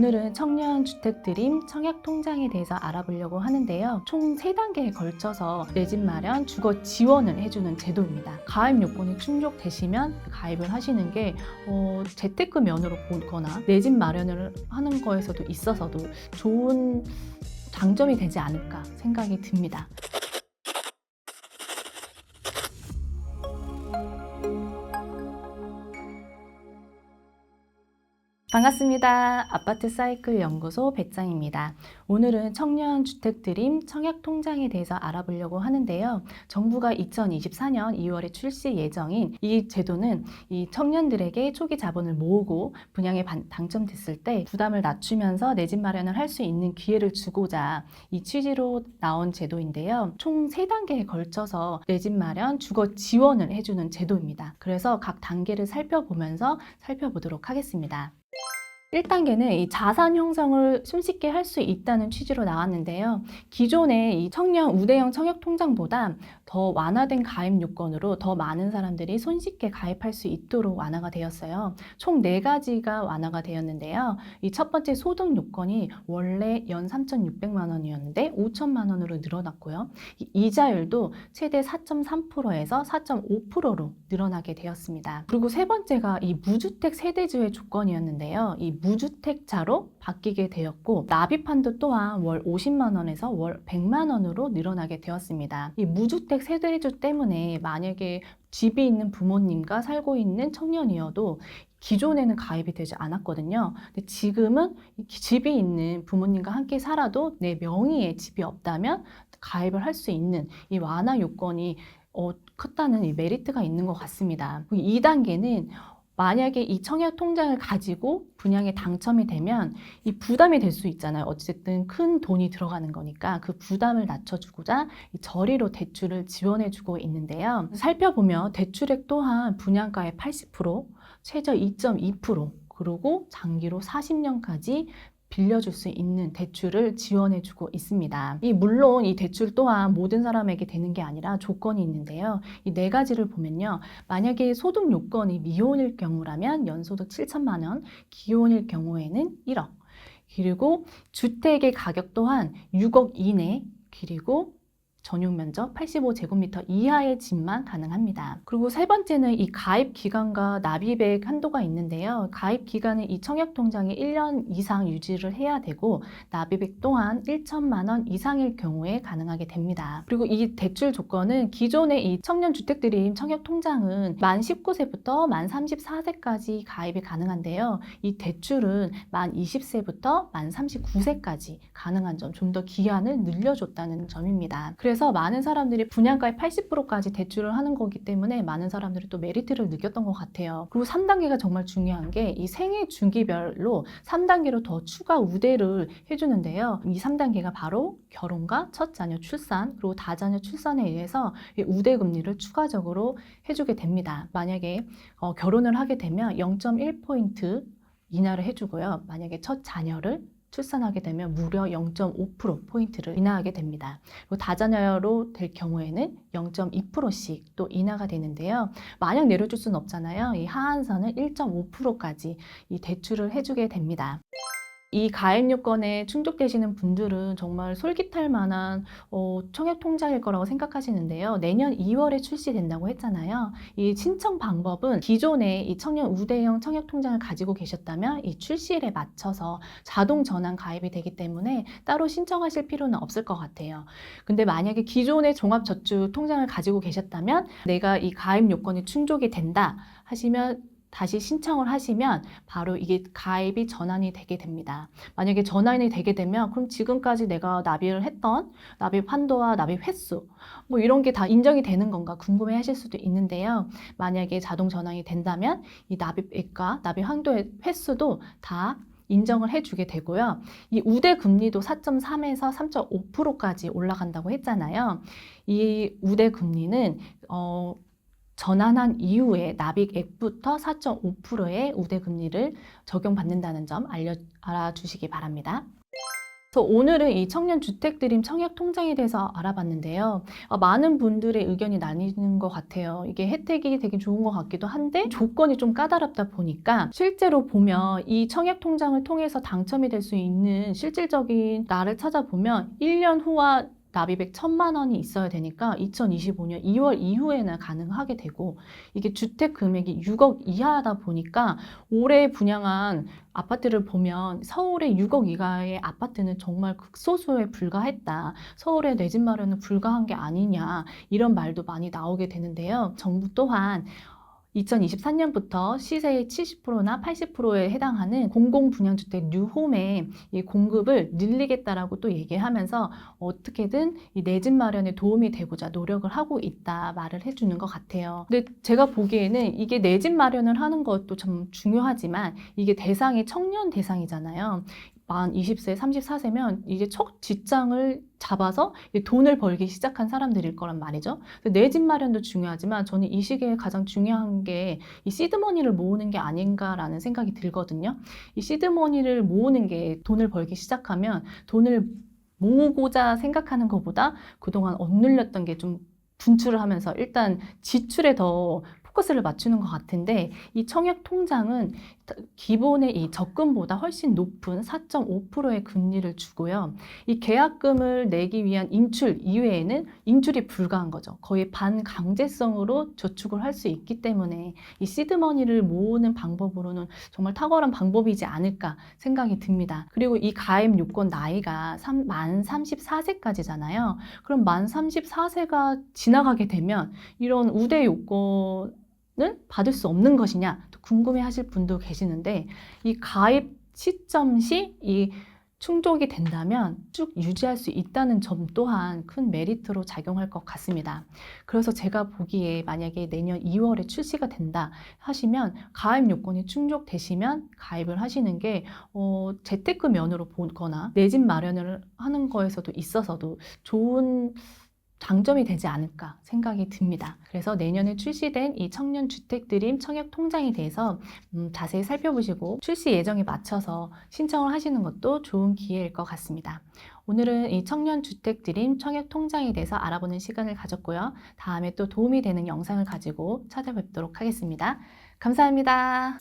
오늘은 청년 주택 드림 청약 통장에 대해서 알아보려고 하는데요. 총 3단계에 걸쳐서 내 집 마련 주거 지원을 해주는 제도입니다. 가입 요건이 충족되시면 가입을 하시는 게 어, 재테크 면으로 보거나 내 집 마련을 하는 거에서도 있어서도 좋은 장점이 되지 않을까 생각이 듭니다. 반갑습니다. 아파트 사이클 연구소 배짱입니다. 오늘은 청년 주택 드림 청약 통장에 대해서 알아보려고 하는데요. 정부가 2024년 2월에 출시 예정인 이 제도는 이 청년들에게 초기 자본을 모으고 분양에 반- 당첨됐을 때 부담을 낮추면서 내 집 마련을 할 수 있는 기회를 주고자 이 취지로 나온 제도인데요. 총 3단계에 걸쳐서 내 집 마련 주거 지원을 해주는 제도입니다. 그래서 각 단계를 살펴보면서 살펴보도록 하겠습니다. 1단계는 이 자산 형성을 손쉽게 할 수 있다는 취지로 나왔는데요. 기존의 이 청년 우대형 청약 통장보다 더 완화된 가입 요건으로 더 많은 사람들이 손쉽게 가입할 수 있도록 완화가 되었어요. 총 4가지가 완화가 되었는데요. 이 첫 번째 소득 요건이 원래 연 3,600만 원이었는데 5천만 원으로 늘어났고요. 이 이자율도 최대 4.3%에서 4.5%로 늘어나게 되었습니다. 그리고 세 번째가 이 무주택 세대주의 조건이었는데요. 이 무주택자로 바뀌게 되었고 납입한도 또한 월 50만 원에서 월 100만 원으로 늘어나게 되었습니다. 이 무주택 세대주 때문에 만약에 집이 있는 부모님과 살고 있는 청년이어도 기존에는 가입이 되지 않았거든요. 근데 지금은 이 집이 있는 부모님과 함께 살아도 내 명의의 집이 없다면 가입을 할 수 있는 이 완화 요건이 어, 컸다는 이 메리트가 있는 것 같습니다. 2단계는 만약에 이 청약 통장을 가지고 분양에 당첨이 되면 이 부담이 될 수 있잖아요. 어쨌든 큰 돈이 들어가는 거니까 그 부담을 낮춰주고자 이 저리로 대출을 지원해주고 있는데요. 살펴보면 대출액 또한 분양가의 80%, 최저 2.2%, 그리고 장기로 40년까지 빌려줄 수 있는 대출을 지원해주고 있습니다. 이 물론 이 대출 또한 모든 사람에게 되는 게 아니라 조건이 있는데요. 이 네 가지를 보면요. 만약에 소득 요건이 미혼일 경우라면 연소득 7천만 원, 기혼일 경우에는 1억. 그리고 주택의 가격 또한 6억 이내, 그리고 전용 면적 85제곱미터 이하의 집만 가능합니다. 그리고 세 번째는 이 가입 기간과 납입액 한도가 있는데요. 가입 기간은 이 청약 통장에 1년 이상 유지를 해야 되고 납입액 또한 1천만 원 이상일 경우에 가능하게 됩니다. 그리고 이 대출 조건은 기존의 이 청년 주택들인 청약 통장은 만 19세부터 만 34세까지 가입이 가능한데요. 이 대출은 만 20세부터 만 39세까지 가능한 점, 좀 더 기한을 늘려줬다는 점입니다. 그래서 많은 사람들이 분양가의 80%까지 대출을 하는 거기 때문에 많은 사람들이 또 메리트를 느꼈던 것 같아요. 그리고 3단계가 정말 중요한 게 이 생애 중기별로 3단계로 더 추가 우대를 해주는데요. 이 3단계가 바로 결혼과 첫 자녀 출산 그리고 다자녀 출산에 의해서 이 우대 금리를 추가적으로 해주게 됩니다. 만약에 어, 결혼을 하게 되면 0.1포인트 인하를 해주고요. 만약에 첫 자녀를 출산하게 되면 무려 0.5% 포인트를 인하하게 됩니다. 그리고 다자녀로 될 경우에는 0.2%씩 또 인하가 되는데요. 마냥 내려줄 수는 없잖아요. 이 하한선은 1.5%까지 이 대출을 해주게 됩니다. 이 가입 요건에 충족되시는 분들은 정말 솔깃할 만한 어, 청약 통장일 거라고 생각하시는데요. 내년 2월에 출시된다고 했잖아요. 이 신청 방법은 기존에 이 청년 우대형 청약 통장을 가지고 계셨다면 이 출시일에 맞춰서 자동 전환 가입이 되기 때문에 따로 신청하실 필요는 없을 것 같아요. 근데 만약에 기존의 종합 저축 통장을 가지고 계셨다면 내가 이 가입 요건이 충족이 된다 하시면 다시 신청을 하시면 바로 이게 가입이 전환이 되게 됩니다. 만약에 전환이 되게 되면 그럼 지금까지 내가 납입을 했던 납입 한도와 납입 횟수 뭐 이런 게 다 인정이 되는 건가 궁금해 하실 수도 있는데요. 만약에 자동 전환이 된다면 이 납입액과 납입 한도의 횟수도 다 인정을 해주게 되고요. 이 우대 금리도 4.3에서 3.5%까지 올라간다고 했잖아요. 이 우대 금리는 어, 전환한 이후에 납입액부터 4.5%의 우대 금리를 적용받는다는 점 알려 알아주시기 바랍니다. 그래서 오늘은 이 청년 주택 드림 청약 통장에 대해서 알아봤는데요. 어, 많은 분들의 의견이 나뉘는 것 같아요. 이게 혜택이 되게 좋은 것 같기도 한데 조건이 좀 까다롭다 보니까 실제로 보면 이 청약 통장을 통해서 당첨이 될 수 있는 실질적인 날을 찾아보면 1년 후와 납입액 천만 원이 있어야 되니까 2025년 2월 이후에는 가능하게 되고 이게 주택 금액이 6억 이하다 보니까 올해 분양한 아파트를 보면 서울의 6억 이하의 아파트는 정말 극소수에 불과했다. 서울의 내 집 마련은 불가한 게 아니냐. 이런 말도 많이 나오게 되는데요. 정부 또한 2023년부터 시세의 70%나 80%에 해당하는 공공분양주택 뉴홈의 이 공급을 늘리겠다라고 또 얘기하면서 어떻게든 이 내 집 마련에 도움이 되고자 노력을 하고 있다 말을 해주는 것 같아요. 근데 제가 보기에는 이게 내 집 마련을 하는 것도 참 중요하지만 이게 대상이 청년 대상이잖아요. 만 20세, 34세면 이제 첫 직장을 잡아서 돈을 벌기 시작한 사람들일 거란 말이죠. 내 집 마련도 중요하지만 저는 이 시기에 가장 중요한 게 이 시드머니를 모으는 게 아닌가라는 생각이 들거든요. 이 시드머니를 모으는 게 돈을 벌기 시작하면 돈을 모으고자 생각하는 것보다 그동안 억눌렸던 게 좀 분출을 하면서 일단 지출에 더 포커스를 맞추는 것 같은데 이 청약 통장은 기본의 이 적금보다 훨씬 높은 4.5%의 금리를 주고요. 이 계약금을 내기 위한 인출 이외에는 인출이 불가한 거죠. 거의 반강제성으로 저축을 할 수 있기 때문에 이 시드머니를 모으는 방법으로는 정말 탁월한 방법이지 않을까 생각이 듭니다. 그리고 이 가입 요건 나이가 3, 만 34세까지잖아요. 그럼 만 34세가 지나가게 되면 이런 우대 요건 을 받을 수 없는 것이냐 또 궁금해 하실 분도 계시는데 이 가입 시점 시 이 충족이 된다면 쭉 유지할 수 있다는 점 또한 큰 메리트로 작용할 것 같습니다. 그래서 제가 보기에 만약에 내년 2월에 출시가 된다 하시면 가입 요건이 충족되시면 가입을 하시는 게 어, 재테크 면으로 보거나 내 집 마련을 하는 거에서도 있어서도 좋은 장점이 되지 않을까 생각이 듭니다. 그래서 내년에 출시된 이 청년 주택 드림 청약 통장에 대해서 음, 자세히 살펴보시고 출시 예정에 맞춰서 신청을 하시는 것도 좋은 기회일 것 같습니다. 오늘은 이 청년 주택 드림 청약 통장에 대해서 알아보는 시간을 가졌고요. 다음에 또 도움이 되는 영상을 가지고 찾아뵙도록 하겠습니다. 감사합니다.